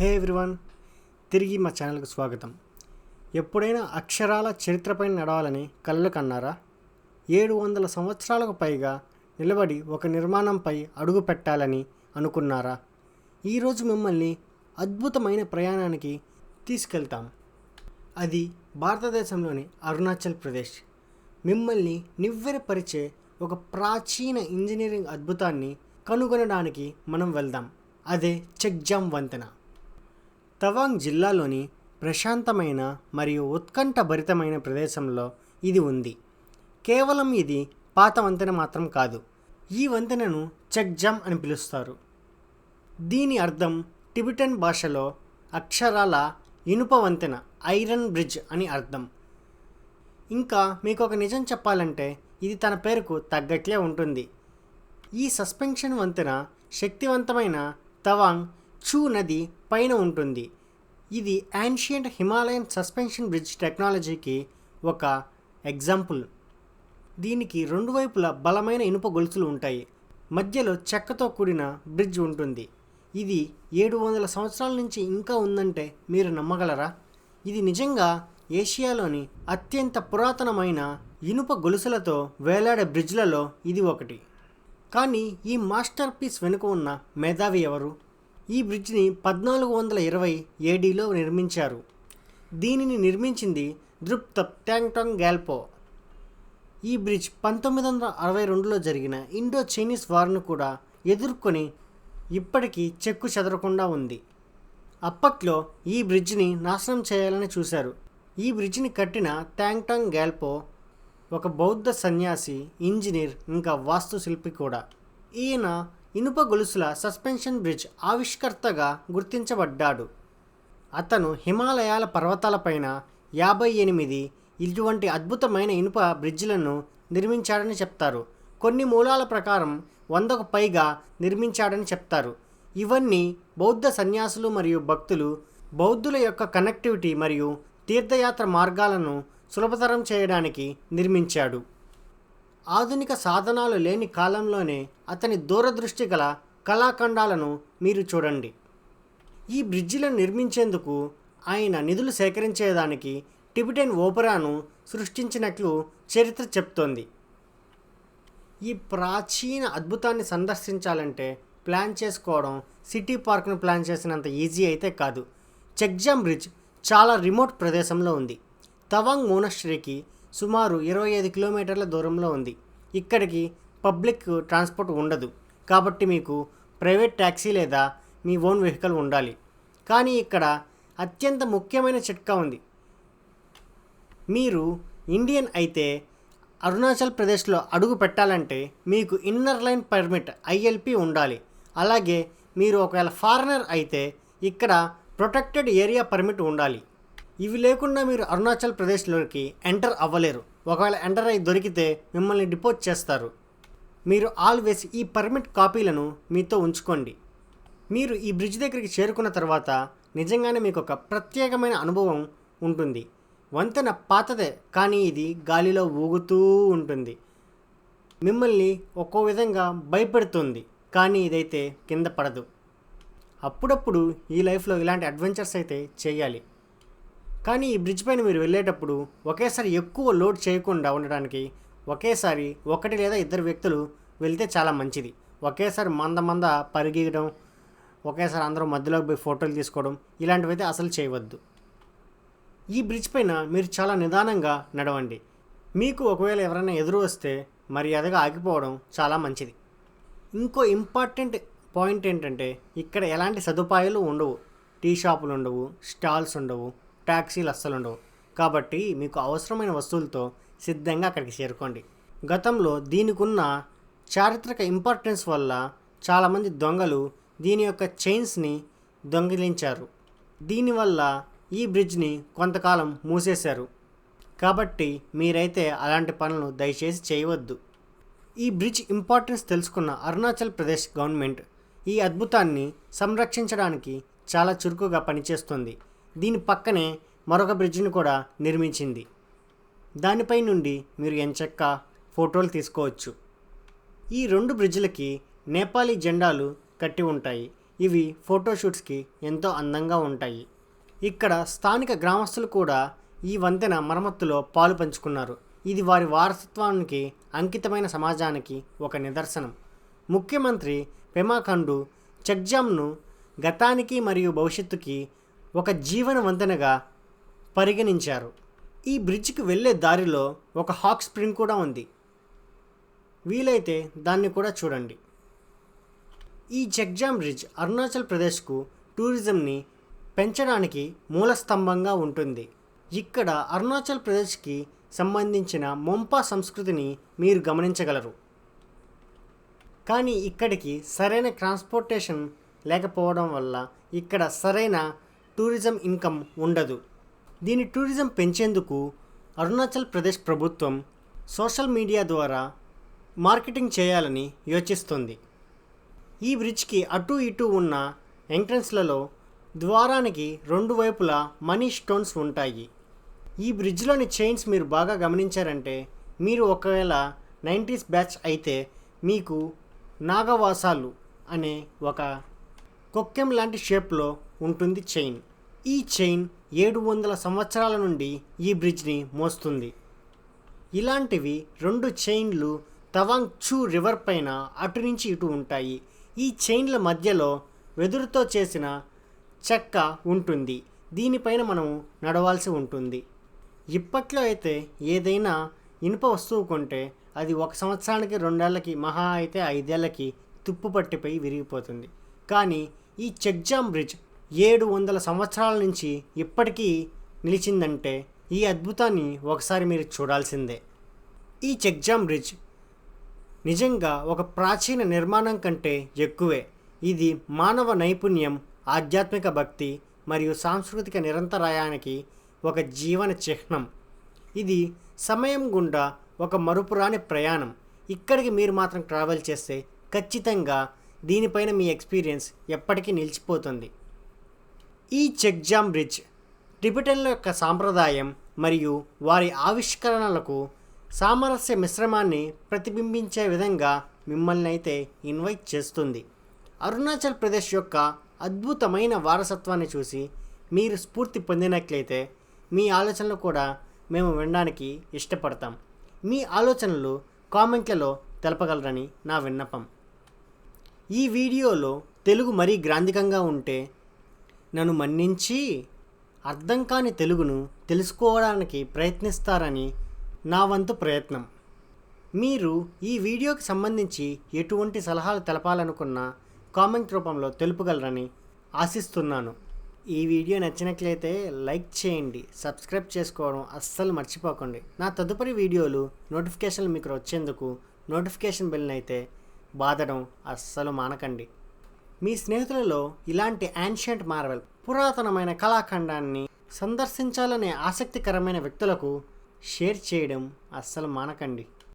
హే everyone తిరిగి మా ఛానల్కు స్వాగతం. ఎప్పుడైనా అక్షరాల చరిత్రపై నడవాలని కళ్ళు కన్నారా? ఏడు వందల సంవత్సరాలకు పైగా నిలబడి ఒక నిర్మాణంపై అడుగు పెట్టాలని అనుకున్నారా? ఈరోజు మిమ్మల్ని అద్భుతమైన ప్రయాణానికి తీసుకెళ్తాం. అది భారతదేశంలోని అరుణాచల్ ప్రదేశ్. మిమ్మల్ని నివ్వెరపరిచే ఒక ప్రాచీన ఇంజనీరింగ్ అద్భుతాన్ని కనుగొనడానికి మనం వెళ్దాం. అదే చెక్జామ్ వంతెన. తవాంగ్ జిల్లాలోని ప్రశాంతమైన మరియు ఉత్కంఠభరితమైన ప్రదేశంలో ఇది ఉంది. కేవలం ఇది పాత వంతెన మాత్రం కాదు. ఈ వంతెనను చెక్జమ్ అని పిలుస్తారు. దీని అర్థం టిబిటన్ భాషలో అక్షరాల ఇనుప వంతెన ఐరన్ బ్రిడ్జ్ అని అర్థం. ఇంకా మీకు ఒక నిజం చెప్పాలంటే ఇది తన పేరుకు తగ్గట్లే ఉంటుంది. ఈ సస్పెన్షన్ వంతెన శక్తివంతమైన తవాంగ్ చూ నది పైన ఉంటుంది. ఇది యాన్షియంట్ హిమాలయన్ సస్పెన్షన్ బ్రిడ్జ్ టెక్నాలజీకి ఒక ఎగ్జాంపుల్ దీనికి రెండు వైపులా బలమైన ఇనుప గొలుసులు ఉంటాయి. మధ్యలో చెక్కతో కూడిన బ్రిడ్జ్ ఉంటుంది. ఇది ఏడు వందల సంవత్సరాల నుంచి ఇంకా ఉందంటే మీరు నమ్మగలరా? ఇది నిజంగా ఏషియాలోని అత్యంత పురాతనమైన ఇనుప గొలుసులతో వేలాడే బ్రిడ్జ్లలో ఇది ఒకటి. కానీ ఈ మాస్టర్ పీస్ వెనుక ఉన్న మేధావి ఎవరు? ఈ బ్రిడ్జ్ని పద్నాలుగు వందల ఇరవై ఏడీలో నిర్మించారు. దీనిని నిర్మించింది ద్రుప్తప్ ట్యాంగ్టాంగ్ గ్యాల్పో. ఈ బ్రిడ్జ్ పంతొమ్మిది వందల అరవై రెండులో జరిగిన ఇండో చైనీస్ వార్ను కూడా ఎదుర్కొని ఇప్పటికీ చెక్కు చెదరకుండా ఉంది. అప్పట్లో ఈ బ్రిడ్జ్ని నాశనం చేయాలని చూశారు. ఈ బ్రిడ్జ్ని కట్టిన ట్యాంగ్టాంగ్ గ్యాల్పో ఒక బౌద్ధ సన్యాసి ఇంజనీర్ ఇంకా వాస్తుశిల్పి కూడా. ఈయన ఇనుప గొలుసుల సస్పెన్షన్ బ్రిడ్జ్ ఆవిష్కర్తగా గుర్తించబడ్డాడు. అతను హిమాలయాల పర్వతాలపైన యాభై ఎనిమిది ఇటువంటి అద్భుతమైన ఇనుప బ్రిడ్జ్లను నిర్మించాడని చెప్తారు. కొన్ని మూలాల ప్రకారం వందకు పైగా నిర్మించాడని చెప్తారు. ఇవన్నీ బౌద్ధ సన్యాసులు మరియు భక్తులు బౌద్ధుల యొక్క కనెక్టివిటీ మరియు తీర్థయాత్ర మార్గాలను సులభతరం చేయడానికి నిర్మించాడు. ఆధునిక సాధనాలు లేని కాలంలోనే అతని దూరదృష్టి గల కళాఖండాలను మీరు చూడండి. ఈ బ్రిడ్జిలను నిర్మించేందుకు ఆయన నిధులు సేకరించేదానికి టిబిటన్ ఓపెరాను సృష్టించినట్లు చరిత్ర చెప్తోంది. ఈ ప్రాచీన అద్భుతాన్ని సందర్శించాలంటే ప్లాన్ చేసుకోవడం సిటీ పార్క్ను ప్లాన్ చేసినంత ఈజీ అయితే కాదు. చెక్జామ్ బ్రిడ్జ్ చాలా రిమోట్ ప్రదేశంలో ఉంది. తవాంగ్ మోనస్ట్రీకి సుమారు ఇరవై ఐదు కిలోమీటర్ల దూరంలో ఉంది. ఇక్కడికి పబ్లిక్ ట్రాన్స్పోర్ట్ ఉండదు. కాబట్టి మీకు ప్రైవేట్ ట్యాక్సీ లేదా మీ ఓన్ వెహికల్ ఉండాలి. కానీ ఇక్కడ అత్యంత ముఖ్యమైన చిట్కా ఉంది. మీరు ఇండియన్ అయితే అరుణాచల్ ప్రదేశ్లో అడుగు పెట్టాలంటే మీకు ఇన్నర్ లైన్ పర్మిట్ ఐఎల్పి ఉండాలి. అలాగే మీరు ఒకవేళ ఫారినర్ అయితే ఇక్కడ ప్రొటెక్టెడ్ ఏరియా పర్మిట్ ఉండాలి. ఇవి లేకుండా మీరు అరుణాచల్ ప్రదేశ్లోకి ఎంటర్ అవ్వలేరు. ఒకవేళ ఎంటర్ అయి దొరికితే మిమ్మల్ని డిపోజ్ చేస్తారు. మీరు ఆల్వేస్ ఈ పర్మిట్ కాపీలను మీతో ఉంచుకోండి. మీరు ఈ బ్రిడ్జ్ దగ్గరికి చేరుకున్న తర్వాత నిజంగానే మీకు ఒక ప్రత్యేకమైన అనుభవం ఉంటుంది. వంతెన పాతదే కానీ ఇది గాలిలో ఊగుతూ ఉంటుంది. మిమ్మల్ని ఒక్కో విధంగా భయపెడుతుంది కానీ ఇదైతే కింద పడదు. అప్పుడప్పుడు ఈ లైఫ్లో ఇలాంటి అడ్వెంచర్స్ అయితే చేయాలి. కానీ ఈ బ్రిడ్జ్ పైన మీరు వెళ్ళేటప్పుడు ఒకేసారి ఎక్కువ లోడ్ చేయకుండా ఉండడానికి ఒకేసారి ఒకటి లేదా ఇద్దరు వ్యక్తులు వెళ్తే చాలా మంచిది. ఒకేసారి మంద మంద పరిగెయడం ఒకేసారి అందరూ మధ్యలోకి పోయి ఫోటోలు తీసుకోవడం ఇలాంటివి అయితే అసలు చేయవద్దు. ఈ బ్రిడ్జ్ పైన మీరు చాలా నిదానంగా నడవండి. మీకు ఒకవేళ ఎవరైనా ఎదురు వస్తే మర్యాదగా ఆగిపోవడం చాలా మంచిది. ఇంకో ఇంపార్టెంట్ పాయింట్ ఏంటంటే ఇక్కడ ఎలాంటి సదుపాయాలు ఉండవు. టీ షాపులు ఉండవు స్టాల్స్ ఉండవు. ట్యాక్సీలు అస్సలు ఉండవు. కాబట్టి మీకు అవసరమైన వస్తువులతో సిద్ధంగా అక్కడికి చేరుకోండి. గతంలో దీనికి ఉన్న చారిత్రక ఇంపార్టెన్స్ వల్ల చాలామంది దొంగలు దీని యొక్క చైన్స్ని దొంగిలించారు. దీనివల్ల ఈ బ్రిడ్జ్ని కొంతకాలం మూసేశారు. కాబట్టి మీరైతే అలాంటి పనులు దయచేసి చేయవద్దు. ఈ బ్రిడ్జ్ ఇంపార్టెన్స్ తెలుసుకున్న అరుణాచల్ ప్రదేశ్ గవర్నమెంట్ ఈ అద్భుతాన్ని సంరక్షించడానికి చాలా చురుకుగా పనిచేస్తుంది. దీని పక్కనే మరొక బ్రిడ్జిని కూడా నిర్మించింది. దానిపై నుండి మీరు ఎంచక్క ఫోటోలు తీసుకోవచ్చు. ఈ రెండు బ్రిడ్జిలకి నేపాలీ జెండాలు కట్టి ఉంటాయి. ఇవి ఫోటోషూట్స్కి ఎంతో అందంగా ఉంటాయి. ఇక్కడ స్థానిక గ్రామస్తులు కూడా ఈ వంతెన మరమ్మతులో పాలు పంచుకున్నారు. ఇది వారి వారసత్వానికి అంకితమైన సమాజానికి ఒక నిదర్శనం. ముఖ్యమంత్రి పెమాఖండు చెక్జామ్ను గతానికి మరియు భవిష్యత్తుకి ఒక జీవన వంతెనగా పరిగణించారు. ఈ బ్రిడ్జ్కి వెళ్ళే దారిలో ఒక హాక్ స్ప్రింగ్ కూడా ఉంది. వీలైతే దాన్ని కూడా చూడండి. ఈ చెక్జామ్ బ్రిడ్జ్ అరుణాచల్ ప్రదేశ్కు టూరిజంని పెంచడానికి మూల స్తంభంగా ఉంటుంది. ఇక్కడ అరుణాచల్ ప్రదేశ్కి సంబంధించిన మొంపా సంస్కృతిని మీరు గమనించగలరు. కానీ ఇక్కడికి సరైన ట్రాన్స్పోర్టేషన్ లేకపోవడం వల్ల ఇక్కడ సరైన టూరిజం ఇన్కమ్ ఉండదు. దీని టూరిజం పెంచేందుకు అరుణాచల్ ప్రదేశ్ ప్రభుత్వం సోషల్ మీడియా ద్వారా మార్కెటింగ్ చేయాలని యోచిస్తుంది. ఈ బ్రిడ్జ్కి అటు ఇటు ఉన్న ఎంట్రన్స్లలో ద్వారానికి రెండు వైపులా మనీ స్టోన్స్ ఉంటాయి. ఈ బ్రిడ్జ్లోని చైన్స్ మీరు బాగా గమనించారంటే మీరు ఒకవేళ నైంటీస్ బ్యాచ్ అయితే మీకు నాగవాసాలు అనే ఒక కొక్కెం లాంటి షేప్లో ఉంటుంది చైన్. ఈ చైన్ ఏడు వందల సంవత్సరాల నుండి ఈ బ్రిడ్జ్ని మోస్తుంది. ఇలాంటివి రెండు చైన్లు తవాంగ్ చూ రివర్ పైన అటు నుంచి ఇటు ఉంటాయి. ఈ చైన్ల మధ్యలో వెదురుతో చేసిన చెక్క ఉంటుంది. దీనిపైన మనం నడవాల్సి ఉంటుంది. ఇప్పట్లో అయితే ఏదైనా ఇనుప వస్తువు కొంటే అది ఒక సంవత్సరానికి రెండేళ్ళకి మహా అయితే ఐదేళ్ళకి తుప్పు పట్టిపోయి విరిగిపోతుంది. కానీ ఈ చెక్జామ్ బ్రిడ్జ్ ఏడు వందల సంవత్సరాల నుంచి ఇప్పటికీ నిలిచిందంటే ఈ అద్భుతాన్ని ఒకసారి మీరు చూడాల్సిందే. ఈ చెక్జామ్ బ్రిడ్జ్ నిజంగా ఒక ప్రాచీన నిర్మాణం కంటే ఎక్కువే. ఇది మానవ నైపుణ్యం ఆధ్యాత్మిక భక్తి మరియు సాంస్కృతిక నిరంతరాయానికి ఒక జీవన చిహ్నం. ఇది సమయం గుండా ఒక మరుపురాని ప్రయాణం. ఇక్కడికి మీరు మాత్రం ట్రావెల్ చేస్తే ఖచ్చితంగా దీనిపైన మీ ఎక్స్పీరియన్స్ ఎప్పటికీ నిలిచిపోతుంది. ఈ చెక్జామ్ బ్రిడ్జ్ టిబెటన్ల యొక్క సాంప్రదాయం మరియు వారి ఆవిష్కరణలకు సామరస్య మిశ్రమాన్ని ప్రతిబింబించే విధంగా మిమ్మల్ని అయితే ఇన్వైట్ చేస్తుంది. అరుణాచల్ ప్రదేశ్ యొక్క అద్భుతమైన వారసత్వాన్ని చూసి మీరు స్ఫూర్తి పొందినట్లయితే మీ ఆలోచనలు కూడా మేము వినడానికి ఇష్టపడతాం. మీ ఆలోచనలు కామెంట్లలో తెలపగలరని నా విన్నపం. ఈ వీడియోలో తెలుగు మరీ గ్రాంధికంగా ఉంటే నన్ను మన్నించి అర్థం కాని తెలుగును తెలుసుకోవడానికి ప్రయత్నిస్తారని నా వంతు ప్రయత్నం. మీరు ఈ వీడియోకి సంబంధించి ఎటువంటి సలహాలు తెలపాలనుకున్నా కామెంట్ రూపంలో తెలుపగలరని ఆశిస్తున్నాను. ఈ వీడియో నచ్చినట్లయితే లైక్ చేయండి సబ్స్క్రైబ్ చేసుకోవడం అస్సలు మర్చిపోకండి. నా తదుపరి వీడియోలు నోటిఫికేషన్లు మీకు వచ్చేందుకు నోటిఫికేషన్ బెల్ని అయితే బాధడం అస్సలు మానకండి. మీ స్నేహితులలో ఇలాంటి యాన్షియంట్ మార్వెల్ పురాతనమైన కళాఖండాన్ని సందర్శించాలనే ఆసక్తికరమైన వ్యక్తులకు షేర్ చేయడం అస్సలు మానకండి.